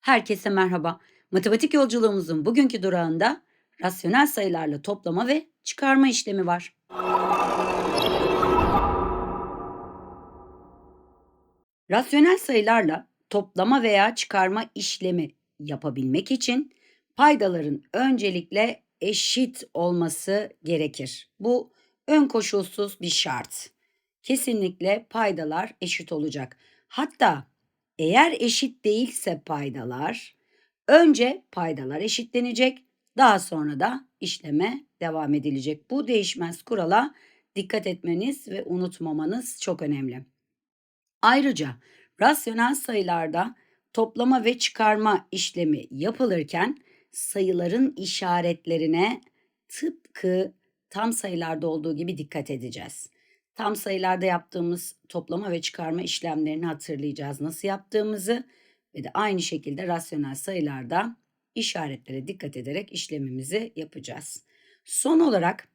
Herkese merhaba. Matematik yolculuğumuzun bugünkü durağında rasyonel sayılarla toplama ve çıkarma işlemi var. Rasyonel sayılarla toplama veya çıkarma işlemi yapabilmek için paydaların öncelikle eşit olması gerekir. Bu ön koşulsuz bir şart. Kesinlikle paydalar eşit olacak. Hatta eğer eşit değilse paydalar, önce paydalar eşitlenecek, daha sonra da işleme devam edilecek. Bu değişmez kurala dikkat etmeniz ve unutmamanız çok önemli. Ayrıca rasyonel sayılarda toplama ve çıkarma işlemi yapılırken sayıların işaretlerine tıpkı tam sayılarda olduğu gibi dikkat edeceğiz. Tam sayılarda yaptığımız toplama ve çıkarma işlemlerini hatırlayacağız nasıl yaptığımızı ve de aynı şekilde rasyonel sayılarda işaretlere dikkat ederek işlemimizi yapacağız. Son olarak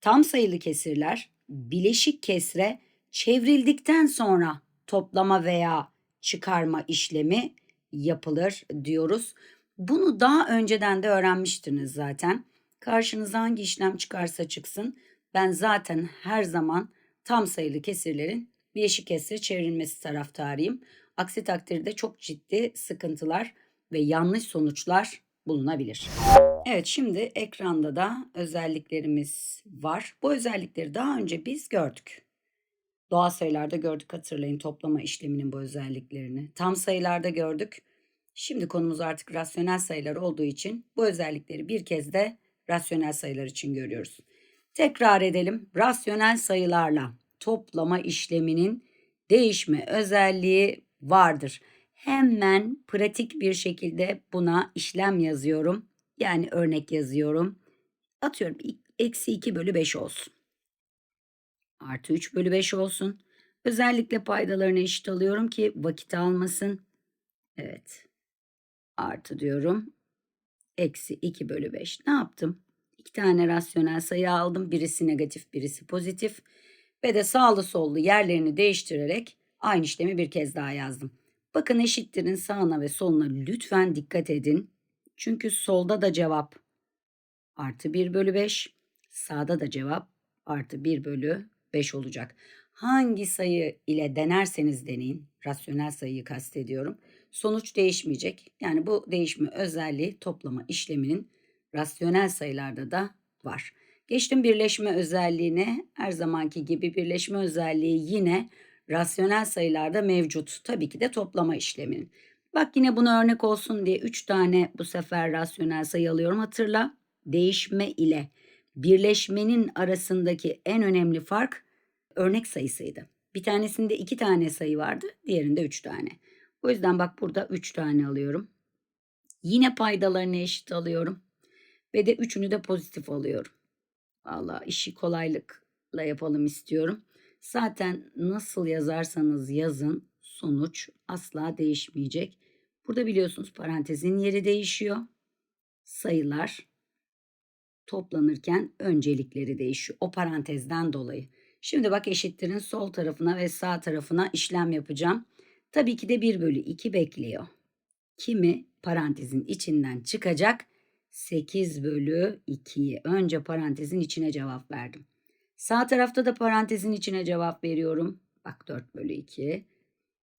tam sayılı kesirler bileşik kesre çevrildikten sonra toplama veya çıkarma işlemi yapılır diyoruz. Bunu daha önceden de öğrenmiştiniz zaten. Karşınıza hangi işlem çıkarsa çıksın ben zaten her zaman tam sayılı kesirlerin bileşik kesre çevrilmesi taraftarıyım. Aksi takdirde çok ciddi sıkıntılar ve yanlış sonuçlar bulunabilir. Evet şimdi ekranda da özelliklerimiz var. Bu özellikleri daha önce biz gördük. Doğal sayılarda gördük hatırlayın toplama işleminin bu özelliklerini. Tam sayılarda gördük. Şimdi konumuz artık rasyonel sayılar olduğu için bu özellikleri bir kez de rasyonel sayılar için görüyoruz. Tekrar edelim. Rasyonel sayılarla toplama işleminin değişme özelliği vardır. Hemen pratik bir şekilde buna işlem yazıyorum. Yani örnek yazıyorum. Atıyorum eksi 2 bölü 5 olsun. Artı 3 bölü 5 olsun. Özellikle paydalarını eşit alıyorum ki vakit almasın. Evet. Artı diyorum. Eksi 2 bölü 5. Ne yaptım? İki tane rasyonel sayı aldım. Birisi negatif, birisi pozitif. Ve de sağlı sollu yerlerini değiştirerek aynı işlemi bir kez daha yazdım. Bakın eşittirin sağına ve soluna lütfen dikkat edin. Çünkü solda da cevap artı 1 bölü 5. Sağda da cevap artı 1 bölü 5 olacak. Hangi sayı ile denerseniz deneyin, rasyonel sayıyı kastediyorum. Sonuç değişmeyecek. Yani bu değişme özelliği toplama işleminin rasyonel sayılarda da var. Geçtim birleşme özelliğine. Her zamanki gibi birleşme özelliği yine rasyonel sayılarda mevcut. Tabii ki de toplama işleminin. Bak yine buna örnek olsun diye 3 tane bu sefer rasyonel sayı alıyorum. Hatırla değişme ile birleşmenin arasındaki en önemli fark örnek sayısıydı. Bir tanesinde 2 tane sayı vardı, diğerinde 3 tane. O yüzden bak burada 3 tane alıyorum. Yine paydalarını eşit alıyorum. Ve de üçünü de pozitif alıyorum. Valla işi kolaylıkla yapalım istiyorum. Zaten nasıl yazarsanız yazın sonuç asla değişmeyecek. Burada biliyorsunuz parantezin yeri değişiyor. Sayılar toplanırken öncelikleri değişiyor. O parantezden dolayı. Şimdi bak eşittirin sol tarafına ve sağ tarafına işlem yapacağım. Tabii ki de 1 bölü 2 bekliyor. Kimi parantezin içinden çıkacak 8 bölü 2'yi önce parantezin içine cevap verdim. Sağ tarafta da parantezin içine cevap veriyorum. Bak 4 bölü 2.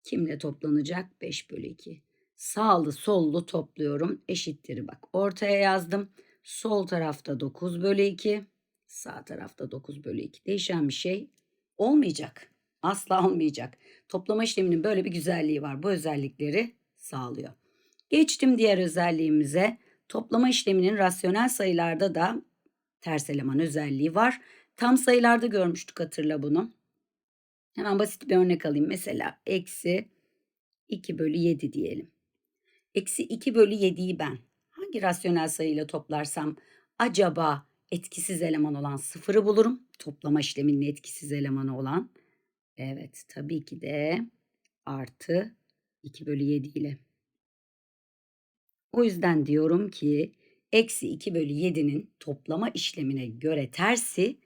Kimle toplanacak? 5 bölü 2. Sağlı sollu topluyorum. Eşittir bak ortaya yazdım. Sol tarafta 9 bölü 2. Sağ tarafta 9 bölü 2. Değişen bir şey olmayacak. Asla olmayacak. Toplama işleminin böyle bir güzelliği var. Bu özellikleri sağlıyor. Geçtim diğer özelliğimize. Toplama işleminin rasyonel sayılarda da ters eleman özelliği var. Tam sayılarda görmüştük hatırla bunu. Hemen basit bir örnek alayım. Mesela eksi 2 bölü 7 diyelim. Eksi 2 bölü 7'yi ben hangi rasyonel sayıyla toplarsam acaba etkisiz eleman olan sıfırı bulurum. Toplama işleminin etkisiz elemanı olan. Evet tabii ki de artı 2 bölü 7 ile. O yüzden diyorum ki eksi 2 bölü 7'nin toplama işlemine göre tersi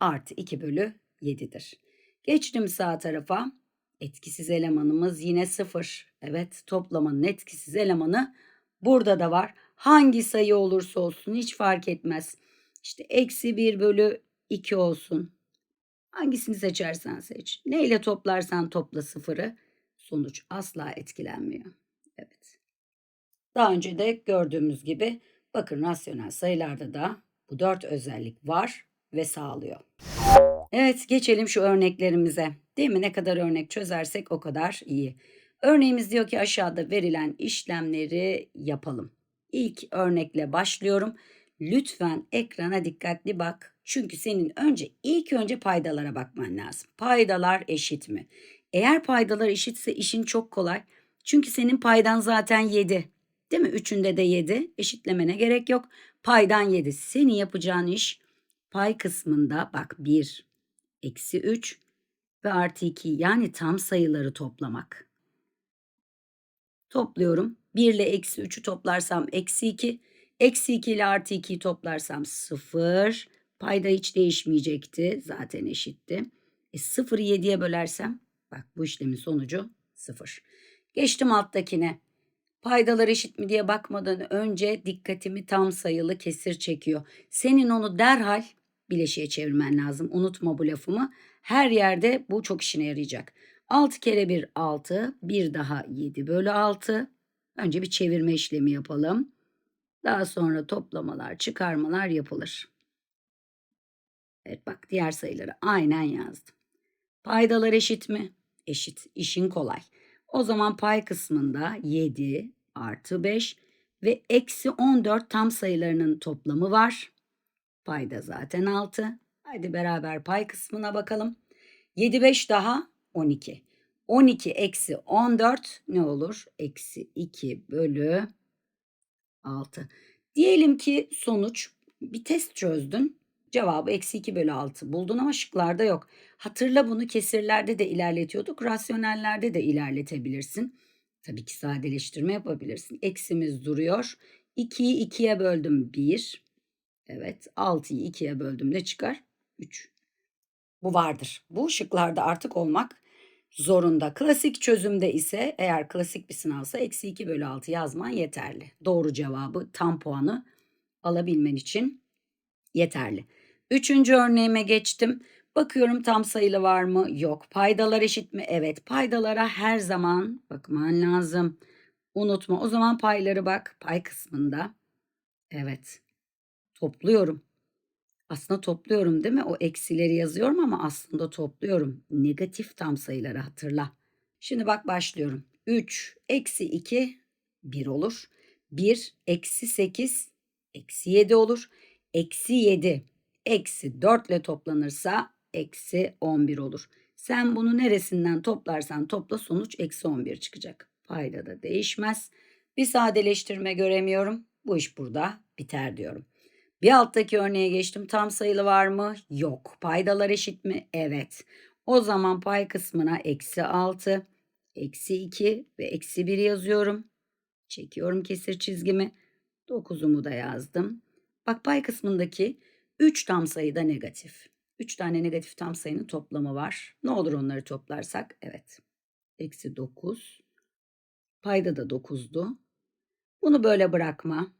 artı 2 bölü 7'dir. Geçtim sağ tarafa. Etkisiz elemanımız yine 0. Evet toplamanın etkisiz elemanı burada da var. Hangi sayı olursa olsun hiç fark etmez. İşte eksi 1 bölü 2 olsun. Hangisini seçersen seç. Neyle toplarsan topla sıfırı. Sonuç asla etkilenmiyor. Evet. Daha önce de gördüğümüz gibi bakın rasyonel sayılarda da bu dört özellik var ve sağlıyor. Evet geçelim şu örneklerimize. Değil mi? Ne kadar örnek çözersek o kadar iyi. Örneğimiz diyor ki aşağıda verilen işlemleri yapalım. İlk örnekle başlıyorum. Lütfen ekrana dikkatli bak. Çünkü senin önce ilk önce paydalara bakman lazım. Paydalar eşit mi? Eğer paydalar eşitse işin çok kolay. Çünkü senin paydan zaten 7. Değil mi? Üçünde de 7. Eşitlemene gerek yok. Paydan 7. Senin yapacağın iş pay kısmında bak 1, eksi 3 ve artı 2 yani tam sayıları toplamak. Topluyorum. 1 ile eksi 3'ü toplarsam eksi 2. Eksi 2 ile artı 2'yi toplarsam 0. Payda hiç değişmeyecekti. Zaten eşitti. E 0'ı 7'ye bölersem bak bu işlemin sonucu 0. Geçtim alttakine. Paydalar eşit mi diye bakmadan önce dikkatimi tam sayılı kesir çekiyor. Senin onu derhal bileşiğe çevirmen lazım. Unutma bu lafımı. Her yerde bu çok işine yarayacak. 6 kere 1 6, bir daha 7 bölü 6. Önce bir çevirme işlemi yapalım. Daha sonra toplamalar, çıkarmalar yapılır. Evet bak diğer sayıları aynen yazdım. Paydalar eşit mi? Eşit. İşin kolay. O zaman pay kısmında 7 artı 5 ve eksi 14 tam sayılarının toplamı var. Payda zaten 6. Haydi beraber pay kısmına bakalım. 7 5 daha 12. 12 eksi 14 ne olur? Eksi 2 bölü 6. Diyelim ki sonuç bir test çözdün. Cevabı eksi 2 bölü 6 buldun ama şıklarda yok. Hatırla bunu kesirlerde de ilerletiyorduk. Rasyonellerde de ilerletebilirsin. Tabii ki sadeleştirme yapabilirsin. Eksimiz duruyor. 2'yi 2'ye böldüm 1. Evet 6'yı 2'ye böldüm ne çıkar? 3. Bu vardır. Bu şıklarda artık olmak zorunda. Klasik çözümde ise eğer klasik bir sınavsa eksi 2 bölü 6 yazman yeterli. Doğru cevabı tam puanı alabilmen için yeterli. Üçüncü örneğime geçtim. Bakıyorum tam sayılı var mı? Yok. Paydalar eşit mi? Evet. Paydalara her zaman bakman lazım. Unutma. O zaman payları bak. Pay kısmında. Evet. Topluyorum. Aslında topluyorum değil mi? O eksileri yazıyorum ama aslında topluyorum. Negatif tam sayıları hatırla. Şimdi bak başlıyorum. 3 eksi 2 1 olur. 1 eksi 8 eksi 7 olur. Eksi 7 eksi 4 ile toplanırsa eksi 11 olur. Sen bunu neresinden toplarsan topla sonuç eksi 11 çıkacak. Payda da değişmez. Bir sadeleştirme göremiyorum. Bu iş burada biter diyorum. Bir alttaki örneğe geçtim. Tam sayılı var mı? Yok. Paydalar eşit mi? Evet. O zaman pay kısmına eksi 6, eksi 2 ve eksi 1 yazıyorum. Çekiyorum kesir çizgimi. 9'umu da yazdım. Bak pay kısmındaki 3 tam sayı da negatif. 3 tane negatif tam sayının toplamı var. Ne olur onları toplarsak? Evet. Eksi 9. Payda da 9'du. Bunu böyle bırakma.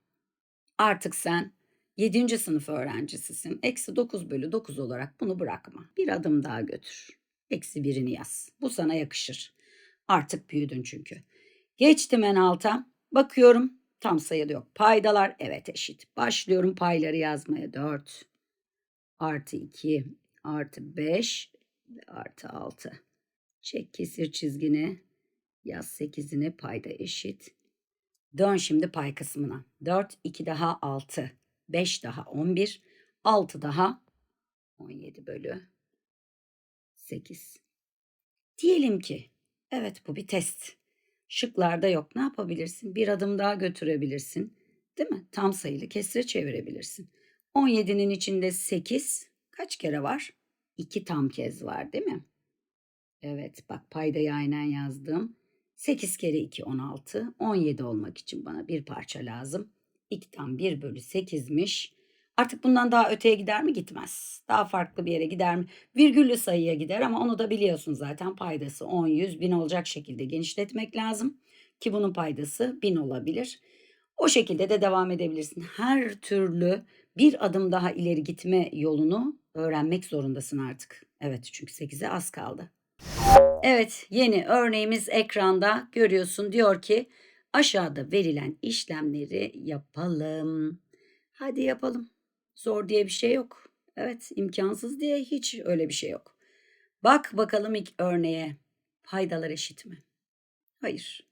Artık sen 7. sınıf öğrencisisin. Eksi 9 bölü 9 olarak bunu bırakma. Bir adım daha götür. Eksi birini yaz. Bu sana yakışır. Artık büyüdün çünkü. Geçtim en alta. Bakıyorum tam sayıda yok. Paydalar evet eşit. Başlıyorum payları yazmaya. 4 artı 2 artı 5 artı 6. Çek kesir çizgini. Yaz 8'ini payda eşit. Dön şimdi pay kısmına. 4, 2 daha 6. 5 daha 11, 6 daha 17 bölü 8. Diyelim ki evet bu bir test. Şıklarda yok. Ne yapabilirsin? Bir adım daha götürebilirsin. Değil mi? Tam sayılı kesire çevirebilirsin. 17'nin içinde 8 kaç kere var? 2 tam kez var değil mi? Evet bak paydayı aynen yazdım. 8 kere 2 16. 17 olmak için bana bir parça lazım. 2'den 1 bölü 8'miş. Artık bundan daha öteye gider mi? Gitmez. Daha farklı bir yere gider mi? Virgüllü sayıya gider ama onu da biliyorsun zaten paydası 10, 100, 1000 olacak şekilde genişletmek lazım. Ki bunun paydası 1000 olabilir. O şekilde de devam edebilirsin. Her türlü bir adım daha ileri gitme yolunu öğrenmek zorundasın artık. Evet çünkü 8'e az kaldı. Evet yeni örneğimiz ekranda görüyorsun diyor ki aşağıda verilen işlemleri yapalım. Hadi yapalım. Zor diye bir şey yok. Evet imkansız diye hiç öyle bir şey yok. Bak bakalım ilk örneğe. Paydalar eşit mi? Hayır.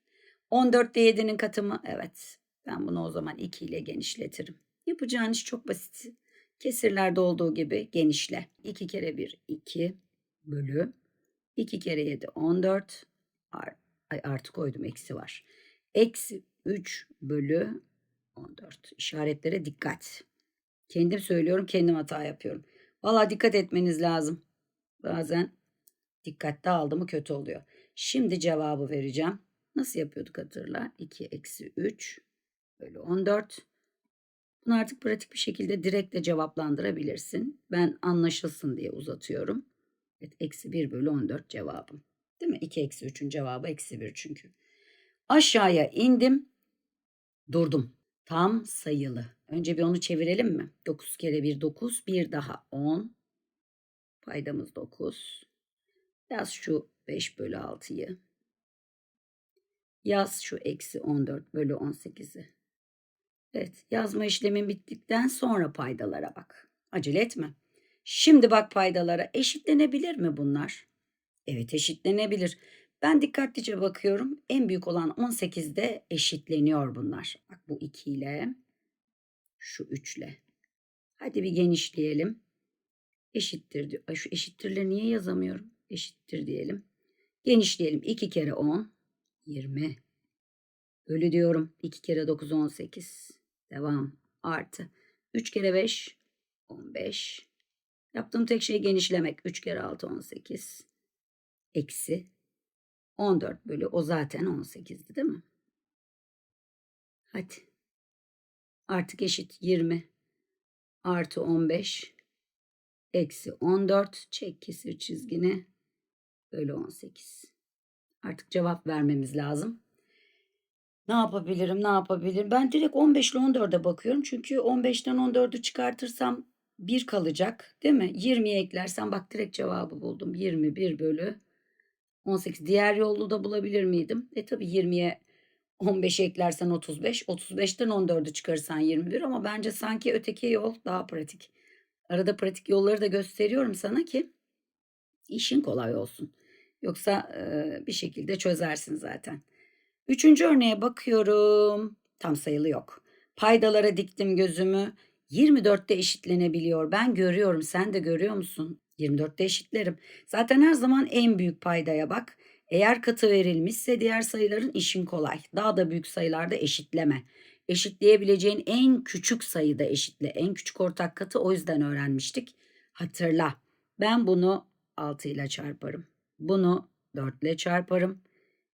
14 ile 7'nin katı mı? Evet. Ben bunu o zaman 2 ile genişletirim. Yapacağın iş çok basit. Kesirlerde olduğu gibi genişle. 2 kere 1 2 bölü 2 kere 7 14 Ar- ay, artı koydum eksi var. Eksi 3 bölü 14. İşaretlere dikkat. Kendim söylüyorum kendim hata yapıyorum. Valla dikkat etmeniz lazım. Bazen dikkatli aldı mı kötü oluyor. Şimdi cevabı vereceğim. Nasıl yapıyorduk hatırla? 2 eksi 3 bölü 14. Bunu artık pratik bir şekilde direkt de cevaplandırabilirsin. Ben anlaşılsın diye uzatıyorum. Evet, eksi 1 bölü 14 cevabım. Değil mi? 2 eksi 3'ün cevabı eksi 1 çünkü. Aşağıya indim. Durdum. Tam sayılı. Önce bir onu çevirelim mi? 9 kere 1 9. Bir daha 10. Paydamız 9. Yaz şu 5 bölü 6'yı. Yaz şu eksi 14 bölü 18'i. Evet yazma işlemin bittikten sonra paydalara bak. Acele etme. Şimdi bak paydalara eşitlenebilir mi bunlar? Evet eşitlenebilir. Ben dikkatlice bakıyorum. En büyük olan 18'de eşitleniyor bunlar. Bak bu 2 ile şu 3 ile. Hadi bir genişleyelim. Eşittir diyor. Şu eşittirleri niye yazamıyorum? Eşittir diyelim. Genişleyelim. 2 kere 10 20. Bölü diyorum. 2 kere 9 18. Devam. Artı. 3 kere 5 15. Yaptığım tek şey genişlemek. 3 kere 6 18. Eksi 14 bölü o zaten 18'di değil mi? Hadi. Artık eşit 20 artı 15 eksi 14 çek kesir çizgini bölü 18. Artık cevap vermemiz lazım. Ne yapabilirim, ne yapabilirim? Ben direkt 15 ile 14'e bakıyorum. Çünkü 15'ten 14'ü çıkartırsam 1 kalacak değil mi? 20'ye eklersem bak direkt cevabı buldum. 21 bölü 18. Diğer yolu da bulabilir miydim? E tabi 20'ye 15 eklersen 35. 35'ten 14'ü çıkarırsan 21 ama bence sanki öteki yol daha pratik. Arada pratik yolları da gösteriyorum sana ki işin kolay olsun. Yoksa e, bir şekilde çözersin zaten. Üçüncü örneğe bakıyorum. Tam sayılı yok. Paydalara diktim gözümü. 24'te eşitlenebiliyor. Ben görüyorum. Sen de görüyor musun? 24'te eşitlerim. Zaten her zaman en büyük paydaya bak. Eğer katı verilmişse diğer sayıların işin kolay. Daha da büyük sayılarda eşitleme. Eşitleyebileceğin en küçük sayıda eşitle. En küçük ortak katı o yüzden öğrenmiştik. Hatırla. Ben bunu 6 ile çarparım. Bunu 4 ile çarparım.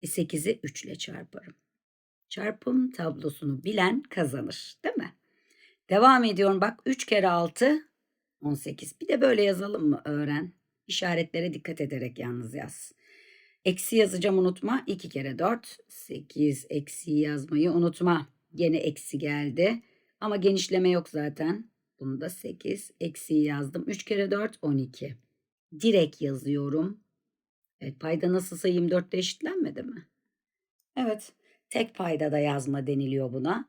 E 8'i 3 ile çarparım. Çarpım tablosunu bilen kazanır, değil mi? Devam ediyorum. Bak 3 kere 6 18. Bir de böyle yazalım mı öğren? İşaretlere dikkat ederek yalnız yaz. Eksi yazacağım unutma. 2 kere 4 8 eksi yazmayı unutma. Gene eksi geldi. Ama genişleme yok zaten. Bunu da 8 eksi yazdım. 3 kere 4 12. Direkt yazıyorum. Evet, payda nasılsa 24'te eşitlenmedi mi? Evet, tek payda da yazma deniliyor buna.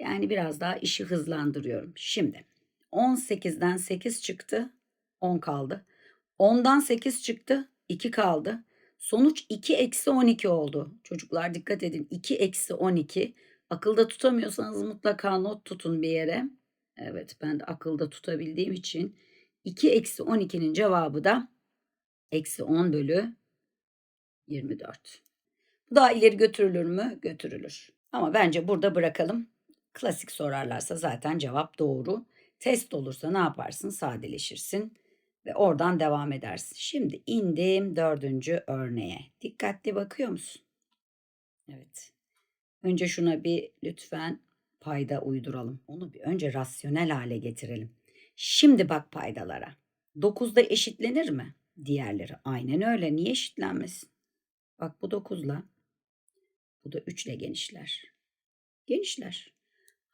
Yani biraz daha işi hızlandırıyorum. Şimdi 18'den 8 çıktı, 10 kaldı. 10'dan 8 çıktı, 2 kaldı. Sonuç 2 eksi 12 oldu. Çocuklar dikkat edin. 2 eksi 12. Akılda tutamıyorsanız mutlaka not tutun bir yere. Evet ben de akılda tutabildiğim için 2 eksi 12'nin cevabı da eksi 10 bölü 24. Bu daha ileri götürülür mü? Götürülür. Ama bence burada bırakalım. Klasik sorarlarsa zaten cevap doğru. Test olursa ne yaparsın? Sadeleşirsin ve oradan devam edersin. Şimdi indim dördüncü örneğe. Dikkatli bakıyor musun? Evet. Önce şuna bir lütfen payda uyduralım. Onu bir önce rasyonel hale getirelim. Şimdi bak paydalara. 9'da eşitlenir mi? Diğerleri aynen öyle. Niye eşitlenmesin? Bak bu 9'la bu da 3 ile genişler. Genişler.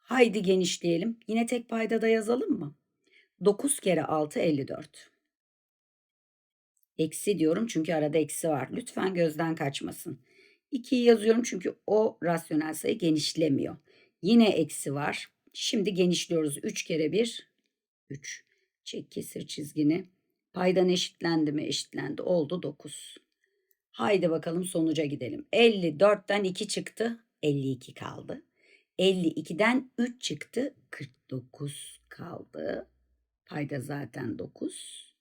Haydi genişleyelim. Yine tek paydada yazalım mı? 9 kere 6 54. Eksi diyorum çünkü arada eksi var. Lütfen gözden kaçmasın. 2'yi yazıyorum çünkü o rasyonel sayı genişlemiyor. Yine eksi var. Şimdi genişliyoruz. 3 kere 1 3. Çek kesir çizgini. Paydan eşitlendi mi? Eşitlendi. Oldu 9. Haydi bakalım sonuca gidelim. 54'ten 2 çıktı. 52 kaldı. 52'den 3 çıktı. 49 kaldı. Payda zaten 9.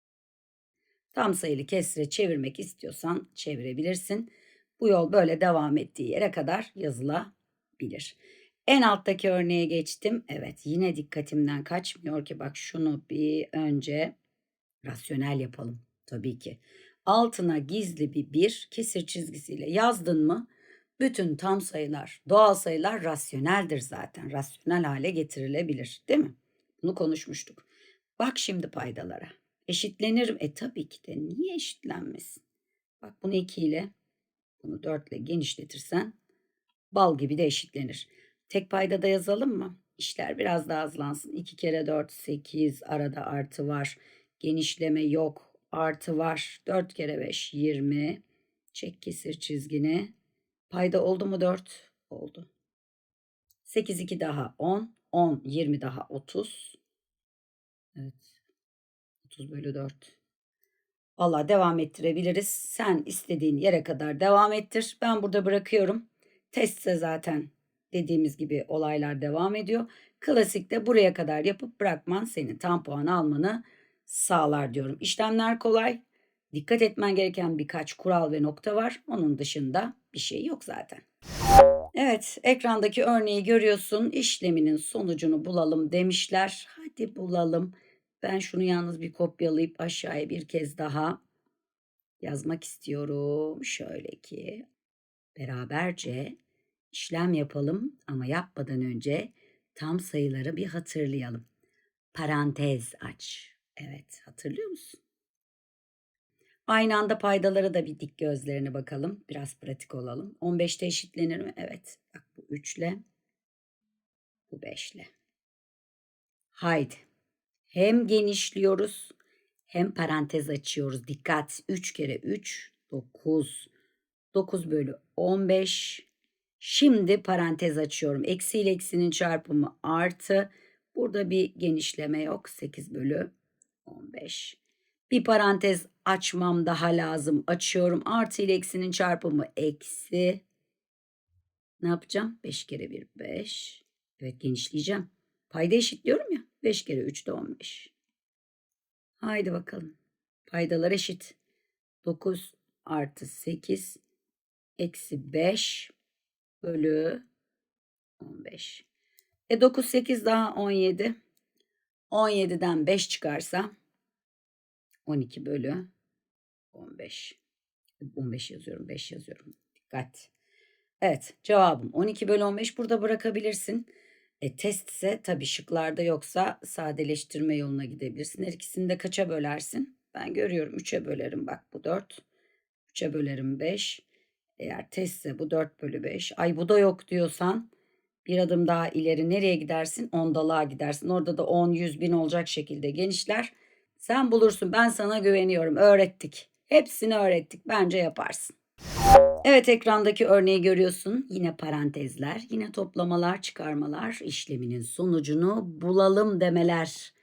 Tam sayılı kesre çevirmek istiyorsan çevirebilirsin. Bu yol böyle devam ettiği yere kadar yazılabilir. En alttaki örneğe geçtim. Evet yine dikkatimden kaçmıyor ki bak şunu bir önce rasyonel yapalım tabii ki. Altına gizli bir bir kesir çizgisiyle yazdın mı bütün tam sayılar, doğal sayılar rasyoneldir zaten. Rasyonel hale getirilebilir değil mi? Bunu konuşmuştuk. Bak şimdi paydalara. Eşitlenir? E tabii ki de niye eşitlenmesin? Bak bunu 2 ile bunu 4 ile genişletirsen bal gibi de eşitlenir. Tek payda da yazalım mı? İşler biraz daha hızlansın. 2 kere 4 8 arada artı var. Genişleme yok. Artı var. 4 kere 5 20. Çek kesir çizgini. Payda oldu mu 4? Oldu. 8 2 daha 10. 10 20 daha 30. Evet. 30 bölü 4. Valla devam ettirebiliriz. Sen istediğin yere kadar devam ettir. Ben burada bırakıyorum. Testse zaten dediğimiz gibi olaylar devam ediyor. Klasikte buraya kadar yapıp bırakman senin tam puan almanı sağlar diyorum. İşlemler kolay. Dikkat etmen gereken birkaç kural ve nokta var. Onun dışında bir şey yok zaten. Evet, ekrandaki örneği görüyorsun. İşleminin sonucunu bulalım demişler. Hadi bulalım. Ben şunu yalnız bir kopyalayıp aşağıya bir kez daha yazmak istiyorum. Şöyle ki beraberce işlem yapalım ama yapmadan önce tam sayıları bir hatırlayalım. Parantez aç. Evet, hatırlıyor musun? Aynı anda paydalara da bir dik gözlerine bakalım. Biraz pratik olalım. 15'te eşitlenir mi? Evet. Bak bu 3 ile bu 5 ile. Haydi. Hem genişliyoruz hem parantez açıyoruz. Dikkat. 3 kere 3 9. 9 bölü 15. Şimdi parantez açıyorum. Eksi ile eksinin çarpımı artı. Burada bir genişleme yok. 8 bölü 15. Bir parantez açmam daha lazım. Açıyorum. Artı ile eksinin çarpımı eksi. Ne yapacağım? 5 kere 1 5. Evet genişleyeceğim. Payda eşitliyorum ya. 5 kere 3 de 15. Haydi bakalım. Paydalar eşit. 9 artı 8 eksi 5 bölü 15. E 9 8 daha 17. 17'den 5 çıkarsa 12 bölü 15. 15 yazıyorum, 5 yazıyorum. Dikkat. Evet, cevabım 12 bölü 15. Burada bırakabilirsin. E, test ise tabii şıklarda yoksa sadeleştirme yoluna gidebilirsin. Her ikisini de kaça bölersin? Ben görüyorum 3'e bölerim. Bak bu 4. 3'e bölerim 5. Eğer testse bu 4 bölü 5. Ay bu da yok diyorsan bir adım daha ileri nereye gidersin? Ondalığa gidersin. Orada da 10, 100, 1000 olacak şekilde genişler. Sen bulursun. Ben sana güveniyorum. Öğrettik. Hepsini öğrettik. Bence yaparsın. Evet ekrandaki örneği görüyorsun. Yine parantezler, yine toplamalar, çıkarmalar, işleminin sonucunu bulalım demeler.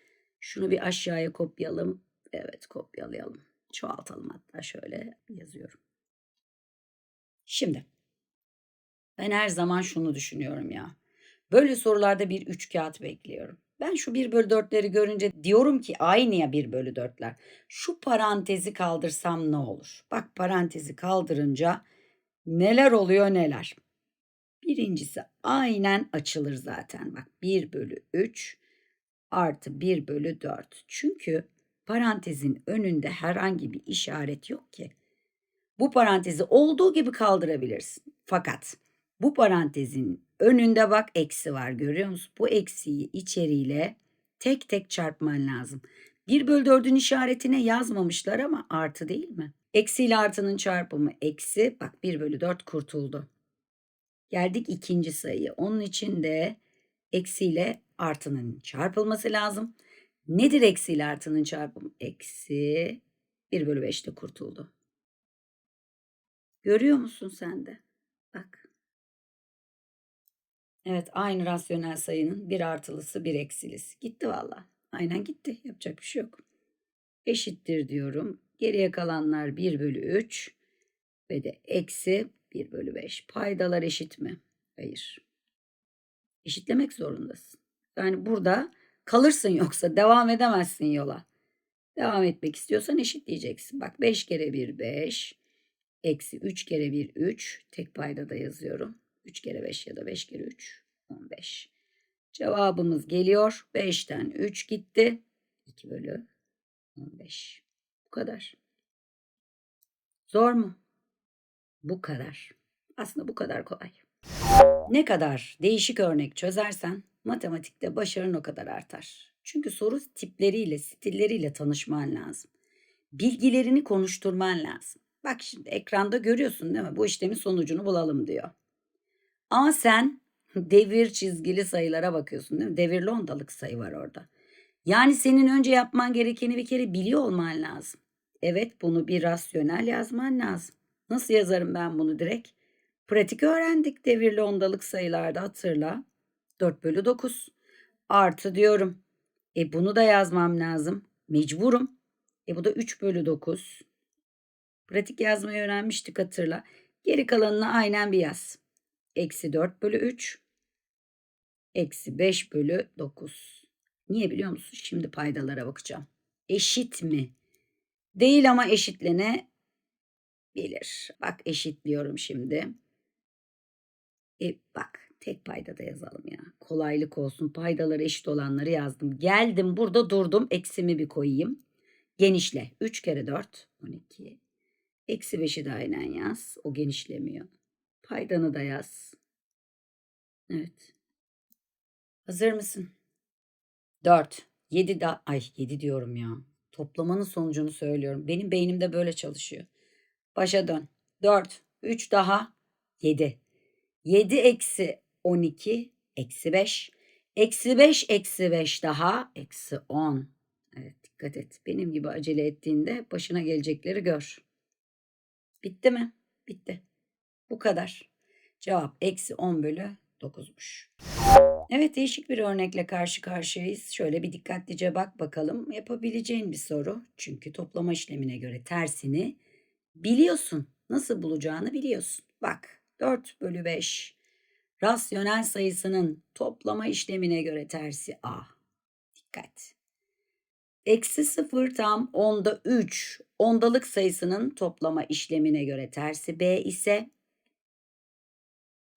Şunu bir aşağıya kopyalım. Evet kopyalayalım. Çoğaltalım hatta şöyle yazıyorum. Şimdi ben her zaman şunu düşünüyorum ya. Böyle sorularda bir üç kağıt bekliyorum. Ben şu 1 bölü 4'leri görünce diyorum ki aynı ya 1 bölü 4'ler. Şu parantezi kaldırsam ne olur? Bak parantezi kaldırınca neler oluyor neler. Birincisi aynen açılır zaten. Bak 1 bölü 3 artı 1 bölü 4. Çünkü parantezin önünde herhangi bir işaret yok ki. Bu parantezi olduğu gibi kaldırabilirsin. Fakat bu parantezin önünde bak eksi var görüyor musun? Bu eksiyi içeriyle tek tek çarpman lazım. 1 bölü 4'ün işaretine yazmamışlar ama artı değil mi? Eksi ile artının çarpımı eksi. Bak 1 bölü 4 kurtuldu. Geldik ikinci sayıya. Onun için de eksi ile artının çarpılması lazım. Nedir eksi ile artının çarpımı? Eksi 1 bölü 5'te kurtuldu. Görüyor musun sen de? Bak. Evet aynı rasyonel sayının bir artılısı bir eksilisi. Gitti valla. Aynen gitti. Yapacak bir şey yok. Eşittir diyorum. Geriye kalanlar 1 bölü 3 ve de eksi 1 bölü 5. Paydalar eşit mi? Hayır. Eşitlemek zorundasın. Yani burada kalırsın yoksa devam edemezsin yola. Devam etmek istiyorsan eşitleyeceksin. Bak 5 kere 1 5. Eksi 3 kere 1 3. Tek payda da yazıyorum. 3 kere 5 ya da 5 kere 3 15. Cevabımız geliyor. 5'ten 3 gitti. 2 bölü 15. Bu kadar. Zor mu? Bu kadar. Aslında bu kadar kolay. Ne kadar değişik örnek çözersen matematikte başarın o kadar artar. Çünkü soru tipleriyle, stilleriyle tanışman lazım. Bilgilerini konuşturman lazım. Bak şimdi ekranda görüyorsun değil mi? Bu işlemin sonucunu bulalım diyor. Ama sen devir çizgili sayılara bakıyorsun değil mi? Devirli ondalık sayı var orada. Yani senin önce yapman gerekeni bir kere biliyor olman lazım. Evet bunu bir rasyonel yazman lazım. Nasıl yazarım ben bunu direkt? Pratik öğrendik devirli ondalık sayılarda hatırla. 4 bölü 9 artı diyorum. E bunu da yazmam lazım. Mecburum. E bu da 3 bölü 9. Pratik yazmayı öğrenmiştik hatırla. Geri kalanını aynen bir yaz. Eksi 4 bölü 3. Eksi 5 bölü 9. Niye biliyor musun? Şimdi paydalara bakacağım. Eşit mi? Değil ama eşitlene bilir. Bak eşitliyorum şimdi. E bak tek payda da yazalım ya. Kolaylık olsun. Paydaları eşit olanları yazdım. Geldim burada durdum. Eksimi bir koyayım. Genişle. 3 kere 4 12. Eksi 5'i de aynen yaz. O genişlemiyor. Paydanı da yaz. Evet. Hazır mısın? 4. 7 da ay 7 diyorum ya. Toplamanın sonucunu söylüyorum. Benim beynimde böyle çalışıyor. Başa dön. 4. 3 daha 7. 7 eksi 12 eksi 5. Eksi 5 eksi 5 daha eksi 10. Evet dikkat et. Benim gibi acele ettiğinde başına gelecekleri gör. Bitti mi? Bitti. Bu kadar. Cevap eksi 10 bölü 9'muş. Evet değişik bir örnekle karşı karşıyayız. Şöyle bir dikkatlice bak bakalım. Yapabileceğin bir soru. Çünkü toplama işlemine göre tersini biliyorsun. Nasıl bulacağını biliyorsun. Bak 4 bölü 5 rasyonel sayısının toplama işlemine göre tersi A. Dikkat. Eksi 0 tam onda 3 ondalık sayısının toplama işlemine göre tersi B ise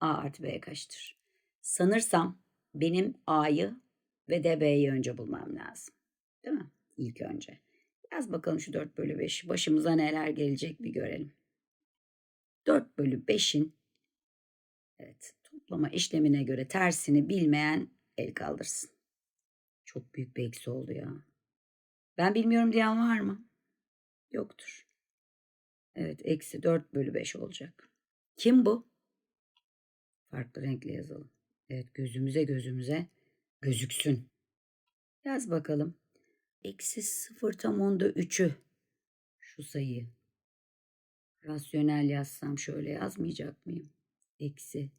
A artı B kaçtır? Sanırsam benim A'yı ve de B'yi önce bulmam lazım. Değil mi? İlk önce. Yaz bakalım şu 4 bölü 5. Başımıza neler gelecek bir görelim. 4 bölü 5'in evet, toplama işlemine göre tersini bilmeyen el kaldırsın. Çok büyük bir eksi oldu ya. Ben bilmiyorum diyen var mı? Yoktur. Evet eksi 4 bölü 5 olacak. Kim bu? Farklı renkle yazalım. Evet gözümüze gözümüze gözüksün. Yaz bakalım. Eksi 0 tam onda 3'ü. Şu sayıyı. Rasyonel yazsam şöyle yazmayacak mıyım? Eksi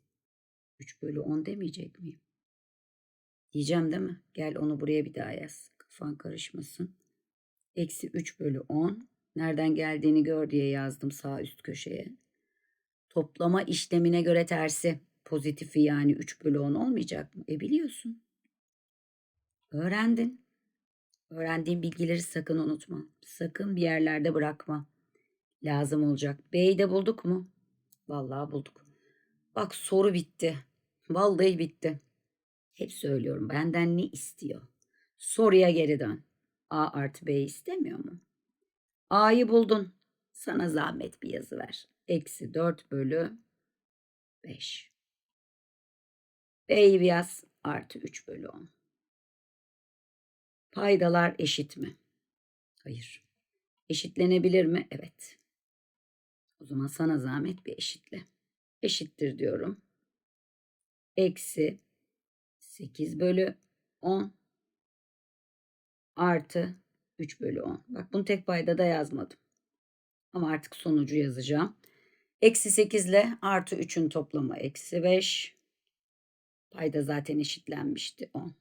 3 bölü 10 demeyecek miyim? Diyeceğim değil mi? Gel onu buraya bir daha yaz. Kafan karışmasın. Eksi 3 bölü 10. Nereden geldiğini gör diye yazdım sağ üst köşeye. Toplama işlemine göre tersi. Pozitifi yani 3 bölü 10 olmayacak mı? E biliyorsun. Öğrendin. Öğrendiğin bilgileri sakın unutma. Sakın bir yerlerde bırakma. Lazım olacak. B'yi de bulduk mu? Vallahi bulduk. Bak soru bitti. Vallahi bitti. Hep söylüyorum benden ne istiyor? Soruya geri dön. A artı B istemiyor mu? A'yı buldun. Sana zahmet bir yazı ver. Eksi 4 bölü 5. B'yi bir. Artı 3 bölü 10. Paydalar eşit mi? Hayır. Eşitlenebilir mi? Evet. O zaman sana zahmet bir eşitle. Eşittir diyorum. Eksi 8 bölü 10 artı 3 bölü 10. Bak bunu tek payda da yazmadım. Ama artık sonucu yazacağım. Eksi 8 ile artı 3'ün toplamı eksi 5. Payda zaten eşitlenmişti 10.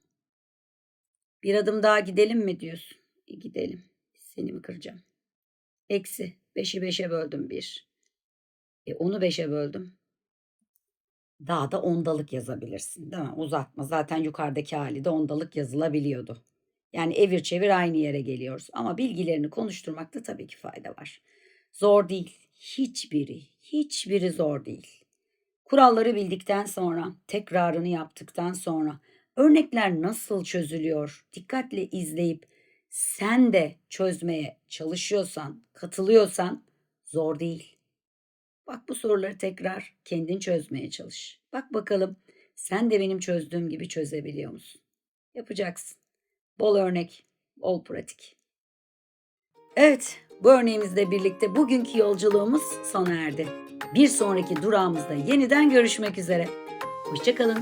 Bir adım daha gidelim mi diyorsun? E, gidelim. Seni mi kıracağım? Eksi 5'i 5'e böldüm 1. E 10'u 5'e böldüm. Daha da ondalık yazabilirsin değil mi? Uzatma. Zaten yukarıdaki hali de ondalık yazılabiliyordu. Yani evir çevir aynı yere geliyoruz. Ama bilgilerini konuşturmakta tabii ki fayda var. Zor değil. Hiçbiri, hiçbiri zor değil. Kuralları bildikten sonra, tekrarını yaptıktan sonra, örnekler nasıl çözülüyor, dikkatle izleyip sen de çözmeye çalışıyorsan, katılıyorsan zor değil. Bak bu soruları tekrar kendin çözmeye çalış. Bak bakalım sen de benim çözdüğüm gibi çözebiliyor musun? Yapacaksın. Bol örnek, bol pratik. Evet, bu örneğimizle birlikte bugünkü yolculuğumuz sona erdi. Bir sonraki durağımızda yeniden görüşmek üzere. Hoşçakalın.